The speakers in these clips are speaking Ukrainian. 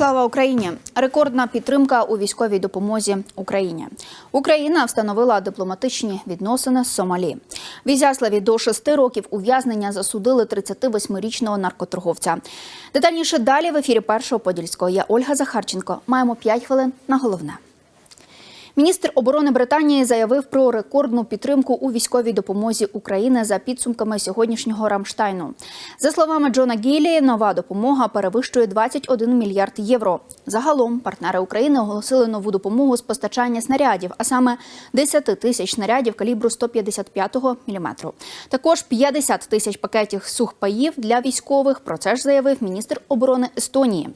Слава Україні! Рекордна підтримка у військовій допомозі Україні. Україна встановила дипломатичні відносини з Сомалі. В до шести років ув'язнення засудили 38-річного наркоторговця. Детальніше далі в ефірі першого подільського. Я Ольга Захарченко. Маємо 5 хвилин на головне. Міністр оборони Британії заявив про рекордну підтримку у військовій допомозі України за підсумками сьогоднішнього Рамштайну. За словами Джона Гілі, нова допомога перевищує 21 мільярд євро. Загалом партнери України оголосили нову допомогу з постачання снарядів, а саме 10 тисяч снарядів калібру 155 мм. Також 50 тисяч пакетів сухпаїв для військових. Про це ж заявив міністр оборони Естонії.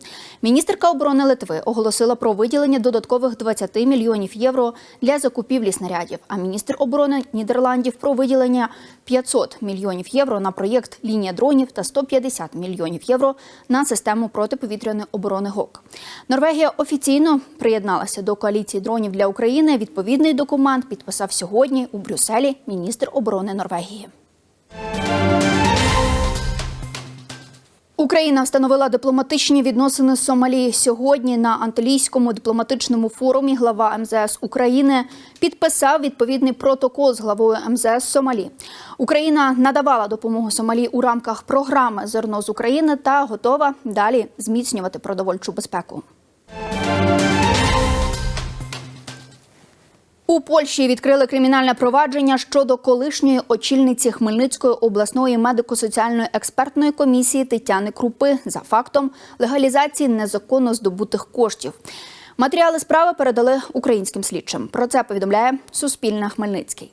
Міністерка оборони Литви оголосила про виділення додаткових 20 мільйонів євро для закупівлі снарядів. А міністр оборони Нідерландів про виділення 500 мільйонів євро на проєкт Лінія дронів та 150 мільйонів євро на систему протиповітряної оборони ГОК. Норвегія офіційно приєдналася до коаліції дронів для України. Відповідний документ підписав сьогодні у Брюсселі міністр оборони Норвегії. Україна встановила дипломатичні відносини з Сомалі сьогодні на Антилійському дипломатичному форумі. Глава МЗС України підписав відповідний протокол з главою МЗС Сомалі. Україна надавала допомогу Сомалі у рамках програми Зерно з України та готова далі зміцнювати продовольчу безпеку. У Польщі відкрили кримінальне провадження щодо колишньої очільниці Хмельницької обласної медико-соціальної експертної комісії Тетяни Крупи за фактом легалізації незаконно здобутих коштів. Матеріали справи передали українським слідчим. Про це повідомляє Суспільне Хмельницький.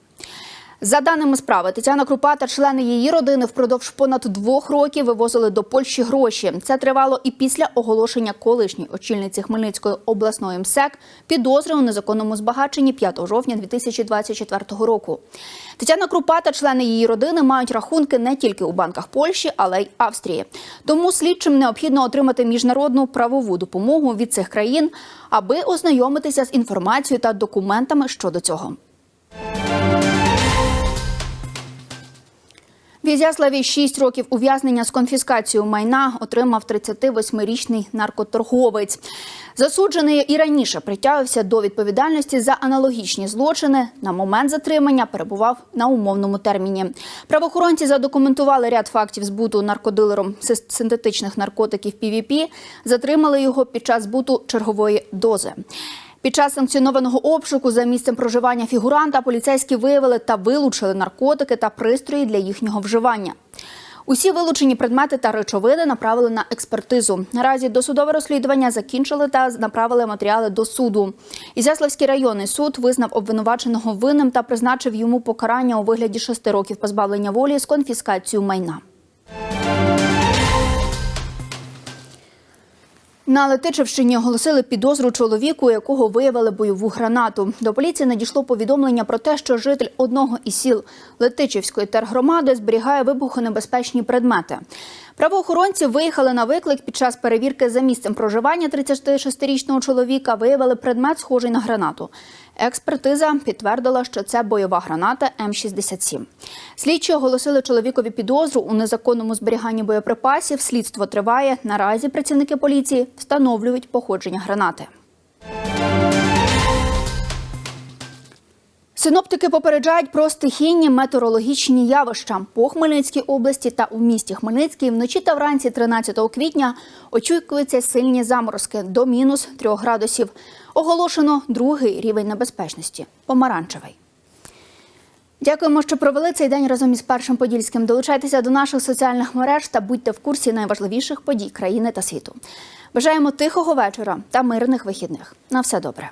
За даними справи, Тетяна Крупа та члени її родини впродовж понад двох років вивозили до Польщі гроші. Це тривало і після оголошення колишньої очільниці Хмельницької обласної МСЕК підозри у незаконному збагаченні 5 жовтня 2024 року. Тетяна Крупа та члени її родини мають рахунки не тільки у банках Польщі, але й Австрії. Тому слідчим необхідно отримати міжнародну правову допомогу від цих країн, аби ознайомитися з інформацією та документами щодо цього. В Ізяславі 6 років ув'язнення з конфіскацією майна отримав 38-річний наркоторговець. Засуджений і раніше притягувався до відповідальності за аналогічні злочини. На момент затримання перебував на умовному терміні. Правоохоронці задокументували ряд фактів збуту наркодилером синтетичних наркотиків PVP, затримали його під час збуту чергової дози. Під час санкціонованого обшуку за місцем проживання фігуранта поліцейські виявили та вилучили наркотики та пристрої для їхнього вживання. Усі вилучені предмети та речовини направили на експертизу. Наразі досудове розслідування закінчили та направили матеріали до суду. Ізяславський районний суд визнав обвинуваченого винним та призначив йому покарання у вигляді шести років позбавлення волі з конфіскацією майна. На Летичівщині оголосили підозру чоловіку, якого виявили бойову гранату. До поліції надійшло повідомлення про те, що житель одного із сіл Летичівської тергромади зберігає вибухонебезпечні предмети. Правоохоронці виїхали на виклик під час перевірки за місцем проживання 36-річного чоловіка. Виявили предмет, схожий на гранату. Експертиза підтвердила, що це бойова граната М-67. Слідчі оголосили чоловікові підозру у незаконному зберіганні боєприпасів. Слідство триває. Наразі працівники поліції встановлюють походження гранати. Синоптики попереджають про стихійні метеорологічні явища по Хмельницькій області та у місті Хмельницький вночі та вранці 13 квітня очікуються сильні заморозки до мінус 3 градусів. Оголошено другий рівень небезпечності помаранчевий. Дякуємо, що провели цей день разом із першим подільським. Долучайтеся до наших соціальних мереж та будьте в курсі найважливіших подій країни та світу. Бажаємо тихого вечора та мирних вихідних. На все добре.